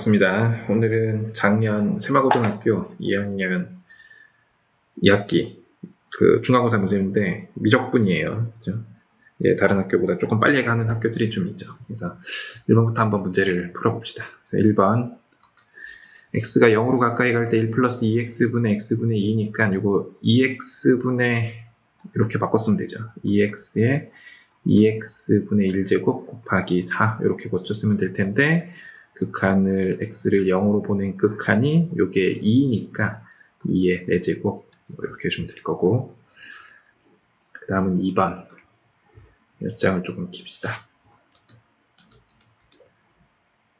반갑습니다. 오늘은 작년 세마고등학교 2학년 2학기 그 중간고사 문제인데 미적분이에요. 그죠? 예, 다른 학교보다 조금 빨리 가는 학교들이 좀 있죠. 그래서 1번부터 한번 문제를 풀어봅시다. 그래서 1번 x가 0으로 가까이 갈 때 1 플러스 2x분의 x분의 2니까 이거 2x분의 이렇게 바꿨으면 되죠. 2x에 2x분의 1제곱 곱하기 4 이렇게 고쳤으면 될 텐데 극한을 x를 0으로 보낸 극한이 요게 2니까 2의 4제곱 뭐 이렇게 해주면 될 거고 그 다음은 2번. 몇 장을 조금 깁시다.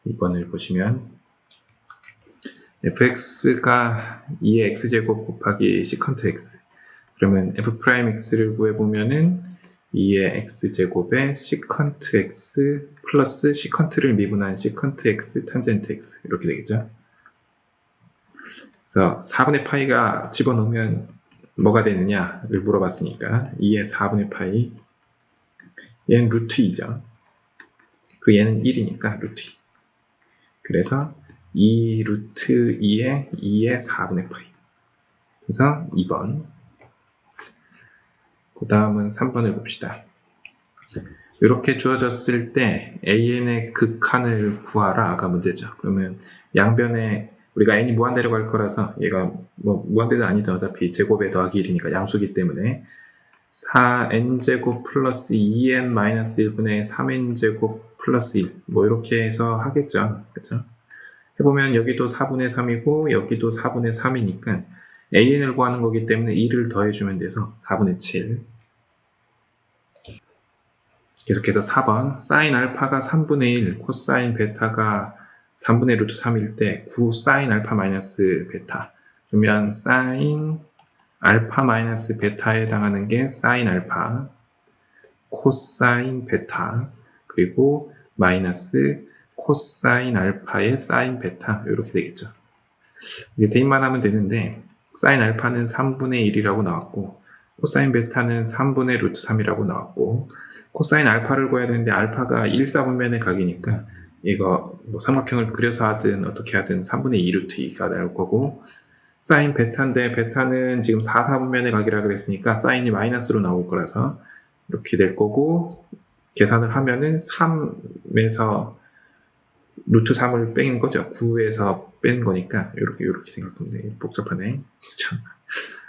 2번을 보시면 fx가 2의 x제곱 곱하기 시컨트 x 그러면 f'x를 구해보면은 2의 x제곱에 시컨트 x 플러스 시컨트를 미분한 시컨트 x 탄젠트 x 이렇게 되겠죠. 그래서 4분의 파이가 집어넣으면 뭐가 되느냐를 물어봤으니까 2의 4분의 파이 얘는 루트 2죠. 그 얘는 1이니까 루트 2. 그래서 2 루트 2의 2의 4분의 파이. 그래서 2번. 그 다음은 3번을 봅시다. 이렇게 주어졌을 때 an의 극한을 구하라 아까 문제죠. 그러면 양변에 우리가 n이 무한대로 갈 거라서 얘가 뭐 무한대도 아니죠. 어차피 제곱에 더하기 1이니까 양수기 때문에 4n제곱 플러스 2n 마이너스 1분의 3n제곱 플러스 1 뭐 이렇게 해서 하겠죠. 그죠? 해보면 여기도 4분의 3이고 여기도 4분의 3이니까 an을 구하는 거기 때문에 2를 더해주면 돼서 4분의 7 계속해서 4번. 사인 알파가 3분의 1 코사인 베타가 3분의 루트 3일 때 9 사인 알파 마이너스 베타. 그러면 사인 알파 마이너스 베타에 해당하는 게 사인 알파 코사인 베타 그리고 마이너스 코사인 알파의 사인 베타. 이렇게 되겠죠. 이제 대입만 하면 되는데 사인 알파는 3분의 1이라고 나왔고 코사인 베타는 3분의 루트 3이라고 나왔고 코사인 알파를 구해야 되는데 알파가 1, 4분면의 각이니까 이거 뭐 삼각형을 그려서 하든 어떻게 하든 3분의 2 루트 2가 나올 거고 사인 베타인데 베타는 지금 4, 4분면의 각이라 그랬으니까 사인이 마이너스로 나올 거라서 이렇게 될 거고 계산을 하면은 3에서 루트 3을 빼는 거죠. 9에서 뺀 거니까 이렇게 이렇게 생각하면 돼. 복잡하네. 참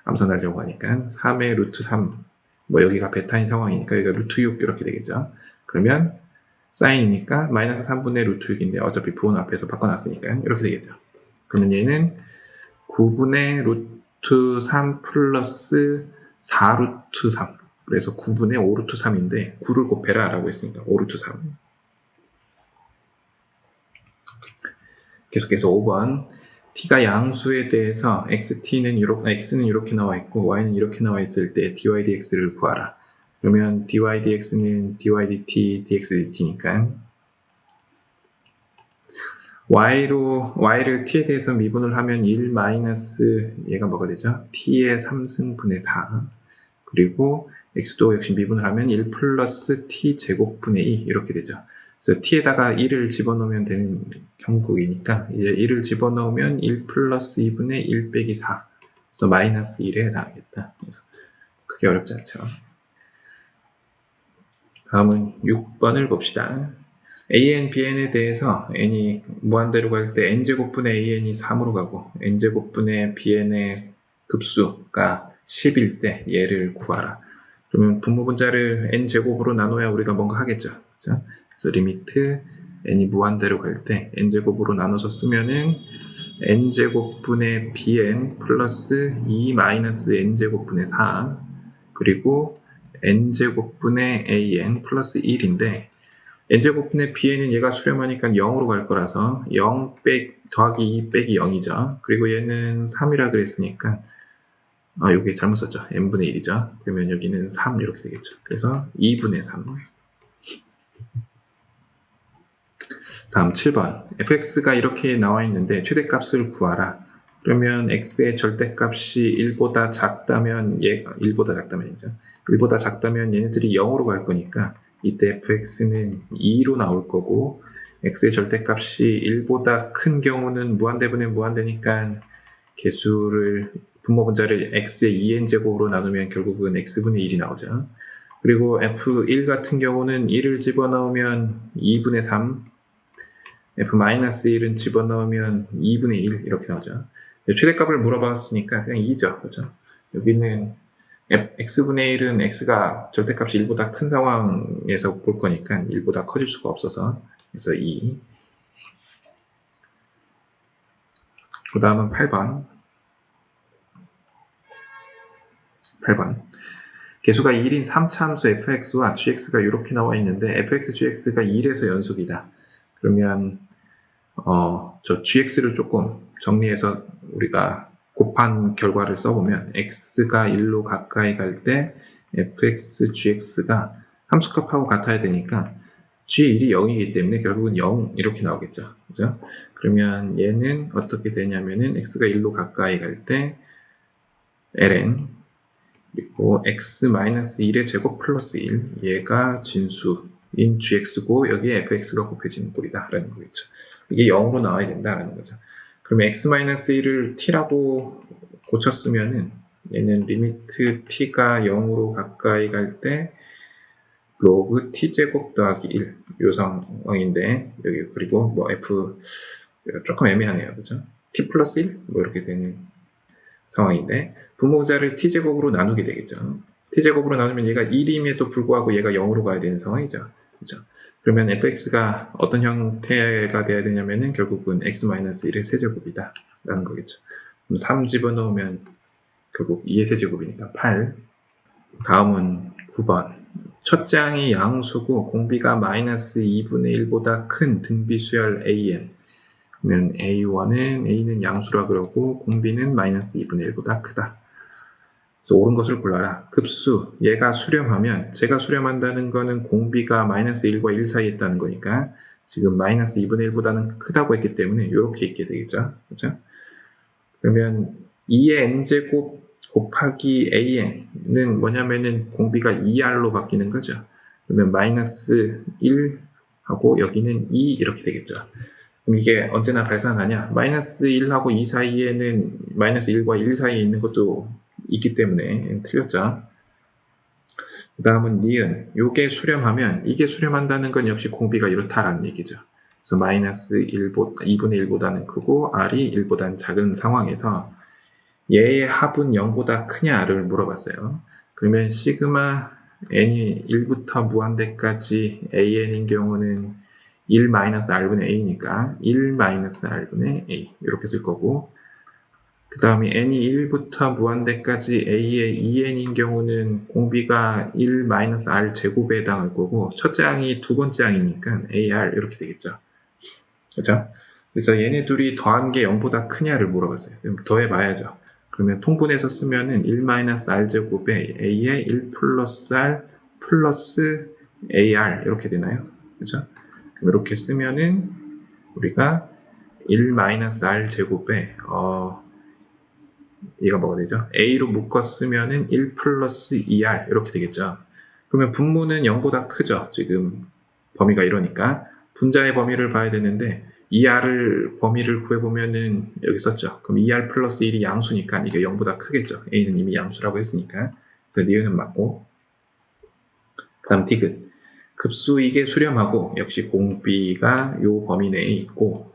암산하려고 하니까 3의 루트 3, 뭐 여기가 베타인 상황이니까 여기가 루트 6 이렇게 되겠죠. 그러면 사인이니까 마이너스 3분의 루트 6인데 어차피 부호 앞에서 바꿔놨으니까 이렇게 되겠죠. 그러면 얘는 9분의 루트 3 플러스 4 루트 3 그래서 9분의 5 루트 3인데 9를 곱해라 라고 했으니까 5 루트 3 계속해서 5번 t가 양수에 대해서 xt는 이렇게, x는 이렇게 나와 있고 y는 이렇게 나와 있을 때 dy dx를 구하라. 그러면 dy dx는 dy dt dx dt니까 y로 y를 t에 대해서 미분을 하면 1 마이너스 얘가 뭐가 되죠? t의 3승분의 4 그리고 x도 역시 미분을 하면 1 플러스 t 제곱분의 2 이렇게 되죠. 그래서 t에다가 1을 집어넣으면 되는 형국이니까 이제 1을 집어넣으면 1 플러스 2분의 1 빼기 4 그래서 마이너스 1에 해당하겠다. 그래서 크게 어렵지 않죠. 다음은 6번을 봅시다. an, bn에 대해서 n이 무한대로 갈 때 n제곱분의 an이 3으로 가고 n제곱분의 bn의 급수가 10일 때 얘를 구하라. 그러면 분모분자를 n제곱으로 나눠야 우리가 뭔가 하겠죠. 그렇죠? 리미트 n이 무한대로 갈 때 n제곱으로 나눠서 쓰면은 n제곱분의 bn 플러스 2 마이너스 n제곱분의 4 그리고 n제곱분의 an 플러스 1인데 n제곱분의 bn은 얘가 수렴하니까 0으로 갈 거라서 0 빼, 더하기 2 빼기 0이죠. 그리고 얘는 3이라 그랬으니까 아, 여기 잘못 썼죠. n분의 1이죠. 그러면 여기는 3 이렇게 되겠죠. 그래서 2분의 3 다음 7번. fx가 이렇게 나와 있는데 최대값을 구하라. 그러면 x의 절대값이 1보다 작다면 얘 1보다 작다면이죠. 1보다 작다면 얘네들이 0으로 갈 거니까 이때 fx는 2로 나올 거고 x의 절대값이 1보다 큰 경우는 무한대분의 무한대니까 개수를 분모 분자를 x의 2n 제곱으로 나누면 결국은 x분의 1이 나오죠. 그리고 f1 같은 경우는 1을 집어넣으면 2분의 3, f-1은 집어넣으면 2분의 1 이렇게 나오죠. 최대값을 물어봤으니까 그냥 2죠. 그죠? 여기는 x분의 1은 x가 절대값이 1보다 큰 상황에서 볼 거니까 1보다 커질 수가 없어서 그래서 2. 그 다음은 8번. 8번. 개수가 1인 3차함수 fx와 gx가 이렇게 나와 있는데 fx, gx가 1에서 연속이다. 그러면 어, 저 gx를 조금 정리해서 우리가 곱한 결과를 써보면 x가 1로 가까이 갈 때 fx, gx가 함수값하고 같아야 되니까 g1이 0이기 때문에 결국은 0 이렇게 나오겠죠. 그죠? 그러면 얘는 어떻게 되냐면은 x가 1로 가까이 갈 때 ln 그리고 x-1의 제곱 플러스 1 얘가 진수 인 gx고 여기에 fx가 곱해지는 꼴이다 라는 거겠죠. 이게 0으로 나와야 된다라는 거죠. 그러면 x-1을 t라고 고쳤으면은 얘는 리미트 t가 0으로 가까이 갈 때 로그 t제곱 더하기 1요 상황인데 여기 그리고 뭐 f 조금 애매하네요. 그죠? t 플러스 1 뭐 이렇게 되는 상황인데 분모자를 t제곱으로 나누게 되겠죠. t제곱으로 나누면 얘가 1임에도 불구하고 얘가 0으로 가야 되는 상황이죠 그죠? 그러면 fx가 어떤 형태가 돼야 되냐면은 결국은 x-1의 세제곱이다. 라는 거겠죠. 그럼 3 집어넣으면 결국 2의 세제곱이니까 8 다음은 9번. 첫 장이 양수고 공비가 마이너스 2분의 1보다 큰 등비 수열 an. 그러면 a1은 a는 양수라 그러고 공비는 마이너스 2분의 1보다 크다. 그래서 옳은 것을 골라라. 급수 얘가 수렴하면 제가 수렴한다는 거는 공비가 마이너스 1과 1 사이에 있다는 거니까 지금 마이너스 2분의 1보다는 크다고 했기 때문에 이렇게 있게 되겠죠. 그죠? 그러면 2의 n제곱 곱하기 an은 뭐냐면은 공비가 2r로 바뀌는 거죠. 그러면 마이너스 1하고 여기는 2 이렇게 되겠죠. 그럼 이게 언제나 발산하냐? 마이너스 1하고 2 사이에는 마이너스 1과 1 사이에 있는 것도 있기 때문에 틀렸죠. 그 다음은 니은. 요게 수렴하면 이게 수렴한다는 건 역시 공비가 이렇다라는 얘기죠. 그래서 마이너스 1보, 2분의 1보다는 크고 r이 1보다는 작은 상황에서 얘의 합은 0보다 크냐를 물어봤어요. 그러면 시그마 n이 1부터 무한대까지 an인 경우는 1-r분의 a니까 1-r분의 a 이렇게 쓸 거고 그 다음에 n이 1부터 무한대까지 a의 2n인 경우는 공비가 1-r 제곱에 해당할 거고 첫째 항이 두 번째 항이니까 ar 이렇게 되겠죠. 그죠? 그래서 얘네 둘이 더한 게 0보다 크냐를 물어봤어요. 그럼 더해봐야죠. 그러면 통분해서 쓰면은 1-r 제곱에 a의 1 플러스 r 플러스 ar 이렇게 되나요? 그죠? 그럼 이렇게 쓰면은 우리가 1-r 제곱에 어 얘가 뭐가 되죠? a로 묶어 쓰면은 1 플러스 2r 이렇게 되겠죠. 그러면 분모는 0보다 크죠. 지금 범위가 이러니까 분자의 범위를 봐야 되는데 2r을 범위를 구해보면은 여기 썼죠. 그럼 2r 플러스 1이 양수니까 이게 0보다 크겠죠. a는 이미 양수라고 했으니까. 그래서 니은은 맞고. 그 다음 디귿. 급수 이게 수렴하고 역시 공비가 요 범위 내에 있고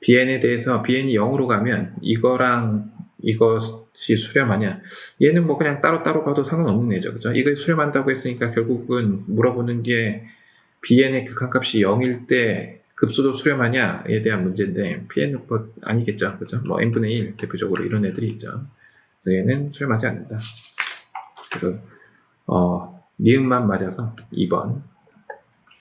bn에 대해서 bn이 0으로 가면 이거랑 이것이 수렴하냐 얘는 뭐 그냥 따로따로 봐도 상관없는 애죠. 그죠? 이걸 수렴한다고 했으니까 결국은 물어보는 게 bn의 극한값이 0일 때 급수도 수렴하냐에 대한 문제인데 bn은 뭐 아니겠죠. 그죠? 뭐 n분의 1 대표적으로 이런 애들이 있죠. 그래서 얘는 수렴하지 않는다. 그래서 어 니은만 맞아서 2번